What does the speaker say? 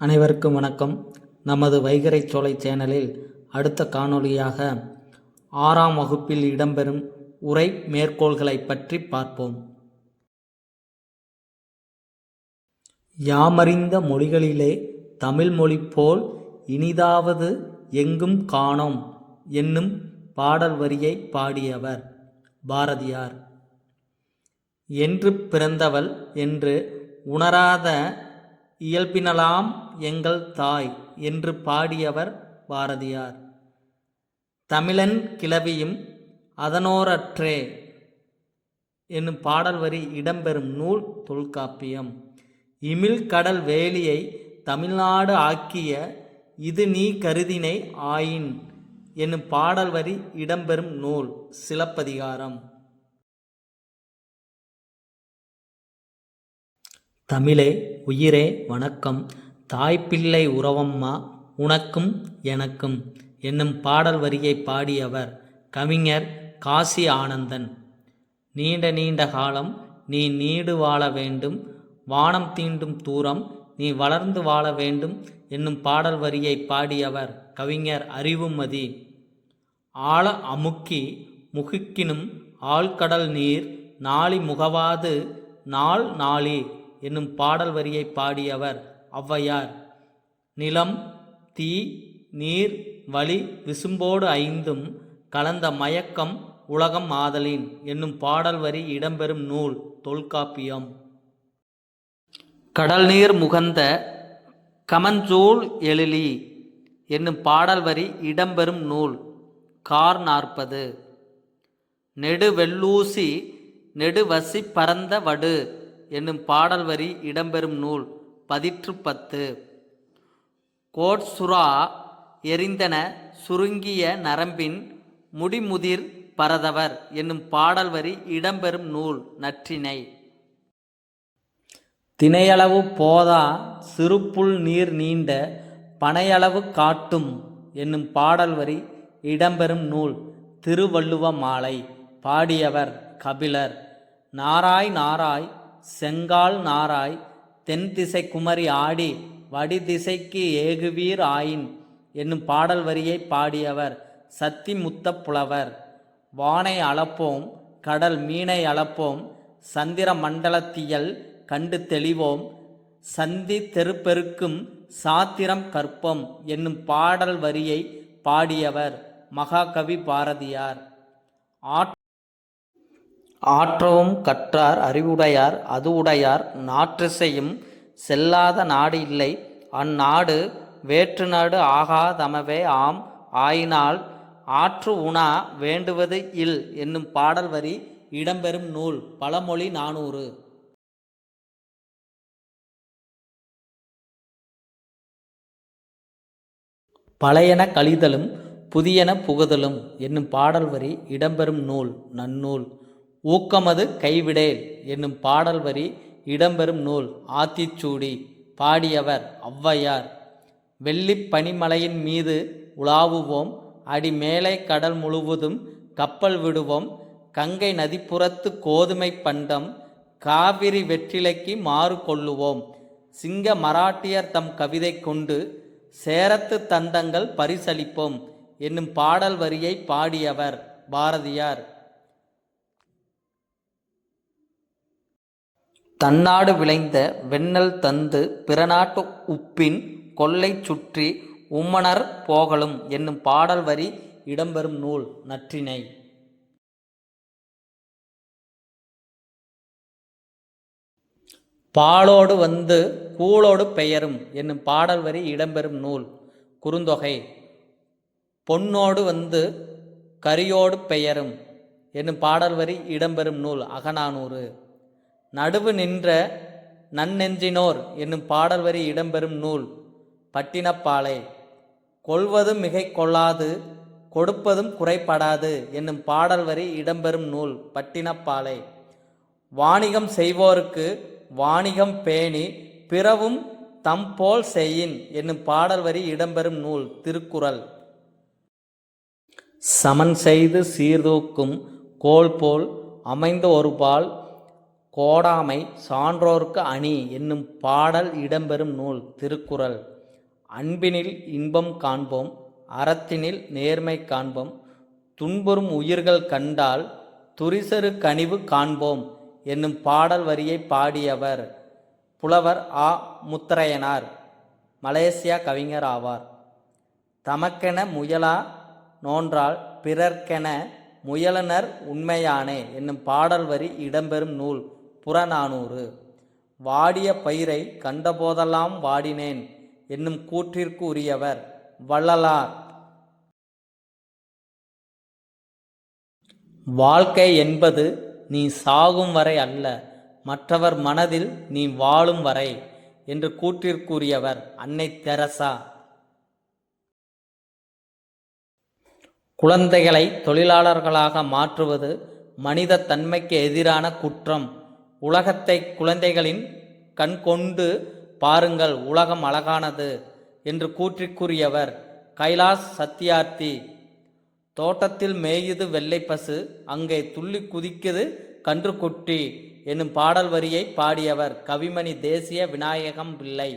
அனைவருக்கும் வணக்கம். நமது வைகரை சோலை சேனலில் அடுத்த காணொளியாக ஆறாம் வகுப்பில் இடம்பெறும் உரை மேற்கோள்களை பற்றி பார்ப்போம். யாமறிந்த மொழிகளிலே தமிழ் மொழி போல் இனிதாவது எங்கும் காணோம் என்னும் பாடல் வரியை பாடியவர் பாரதியார். என்று பிறந்தவள் என்று உணராத இயல்பினலாம் எங்கள் தாய் என்று பாடியவர் பாரதியார். தமிழன் கிளவியும் அதனோரற்றே என்னும் பாடல் வரி இடம்பெறும் நூல் தொல்காப்பியம். இமிழ்கடல் வேலியை தமிழ்நாடு ஆக்கிய இது நீ கருதினை ஆயின் என்னும் பாடல் வரி இடம்பெறும் நூல் சிலப்பதிகாரம். தமிழே உயிரே வணக்கம். தாய்ப்பிள்ளை உறவம்மா உனக்கும் எனக்கும் என்னும் பாடல் வரியை பாடியவர் கவிஞர் காசி ஆனந்தன். நீண்ட நீண்ட காலம் நீ நீடு வாழ வேண்டும் வானம் தீண்டும் தூரம் நீ வளர்ந்து வாழ வேண்டும் என்னும் பாடல் வரியை பாடியவர் கவிஞர் அறிவுமதி. ஆழ அமுக்கி முகுக்கினும் ஆழ்கடல் நீர் நாளி முகவாது நாள் நாளி என்னும் பாடல் வரியை பாடியவர் ஔவையார். நிலம் தீ நீர் வழி விசும்போடு ஐந்தும் கலந்த மயக்கம் உலகம் ஆதலின் என்னும் பாடல் வரி இடம்பெறும் நூல் தொல்காப்பியம். கடல் நீர் முகந்த கமஞ்சூல் எழிலி என்னும் பாடல் வரி இடம்பெறும் நூல் கார் நாற்பது. நெடுவெல்லூசி நெடுவசி பரந்த வடு என்னும் பாடல் வரி இடம்பெறும் நூல் பதிற்று பத்து. கோட்சுரா எரிந்தன சுருங்கிய நரம்பின் முடிமுதிர் பரதவர் என்னும் பாடல் வரி இடம்பெறும் நூல் நற்றினை தினையளவு போதா சிறுப்புள் நீர் நீண்ட பனையளவு காட்டும் என்னும் பாடல் வரி இடம்பெறும் நூல் திருவள்ளுவ மாலை. பாடியவர் கபிலர். நாராய் நாராய் செங்கால் நாராய் தென் திசை குமரி ஆடி வடி திசைக்கு ஏகுவீர் ஆயின் என்னும் பாடல் வரியை பாடியவர் சத்தி முத்த புலவர். வானை அளப்போம் கடல் மீனை அளப்போம் சந்திர மண்டலத்தியல் கண்டு தெளிவோம் சந்தி தெருப்பெருக்கும் சாத்திரம் கற்போம் என்னும் பாடல் வரியை பாடியவர் மகாகவி பாரதியார். ஆட் ஆற்றவும் கற்றார் அறிவுடையார் அது உடையார் நாற்றிசையும் செல்லாத நாடு இல்லை. அந்நாடு வேற்று நாடு ஆகாதமவே ஆம். ஆயினால் ஆற்று உணா வேண்டுவது இல் என்னும் பாடல் வரி இடம்பெறும் நூல் பழமொழி நானூறு. பழையன கழிதலும் புதியன புகுதலும் என்னும் பாடல் வரி இடம்பெறும் நூல் நன்னூல். ஊக்கமது கைவிடேல் என்னும் பாடல் வரி இடம்பெறும் நூல் ஆத்திச்சூடி பாடியவர் ஔவையார். வெள்ளி பனிமலையின் மீது உலாவுவோம் அடி மேலே கடல் முழுவதும் கப்பல் விடுவோம் கங்கை நதிப்புறத்து கோதுமை பண்டம் காவிரி வெற்றிலைக்கு மாறு கொள்ளுவோம். சிங்க மராட்டியர் தம் கவிதை கொண்டு சேரத்து தந்தங்கள் பரிசளிப்போம் என்னும் பாடல் வரியை பாடியவர் பாரதியார். தன்னாடு விளைந்த வெண்ணல் தந்து பிறநாட்டு உப்பின் கொல்லை சுற்றி உம்மணர் போகலும் என்னும் பாடல் வரி இடம்பெறும் நூல் நற்றினை பாலோடு வந்து கூலோடு பெயரும் என்னும் பாடல் வரி இடம்பெறும் நூல் குறுந்தொகை. பொன்னோடு வந்து கரியோடு பெயரும் என்னும் பாடல் வரி இடம்பெறும் நூல் அகநானூறு. நடுவு நின்ற நன்னெஞ்சினோர் என்னும் பாடல் வரி இடம்பெறும் நூல் பட்டினப்பாலை. கொள்வதும் மிகை கொள்ளாது கொடுப்பதும் குறைபடாது என்னும் பாடல் வரி இடம்பெறும் நூல் பட்டினப்பாலை. வாணிகம் செய்வோருக்கு வாணிகம் பேணி பிறவும் தம்போல் செய்யின் என்னும் பாடல் வரி இடம்பெறும் நூல் திருக்குறள். சமன் செய்து சீர்தூக்கும் கோல் போல் அமைந்த ஒருபால் கோடாமை சான்றோர்க்கு அணி என்னும் பாடல் இடம்பெறும் நூல் திருக்குறள். அன்பினில் இன்பம் காண்போம் அறத்தினில் நேர்மை காண்போம் துன்புறும் உயிர்கள் கண்டால் துரிசரு கனிவு காண்போம் என்னும் பாடல் வரியை பாடியவர் புலவர் ஆ. முத்தரையனார் மலேசியா கவிஞர் ஆவார். தமக்கென முயலா நோன்றால் பிறர்க்கென முயலனர் உண்மையானே என்னும் பாடல் வரி இடம்பெறும் நூல் புறநானூறு. வாடிய பயிரை கண்டபோதெல்லாம் வாடினேன் என்னும் கூற்றிற்கு உரியவர் வள்ளலார். வாழ்க்கை என்பது நீ சாகும் வரை அல்ல மற்றவர் மனதில் நீ வாழும் வரை என்று கூற்றிற்குரியவர் அன்னை தெரசா. குழந்தைகளை தொழிலாளர்களாக மாற்றுவது மனித தன்மைக்கு எதிரான குற்றம். உலகத்தை குழந்தைகளின் கண் கொண்டு பாருங்கள் உலகம் அழகானது என்று கூற்றிற்குரியவர் கைலாஸ் சத்தியார்த்தி. தோட்டத்தில் மேயுது வெள்ளை பசு அங்கே துள்ளி குதிக்குது கன்று குட்டி என்னும் பாடல் வரியை பாடியவர் கவிமணி தேசிய விநாயகம் பிள்ளை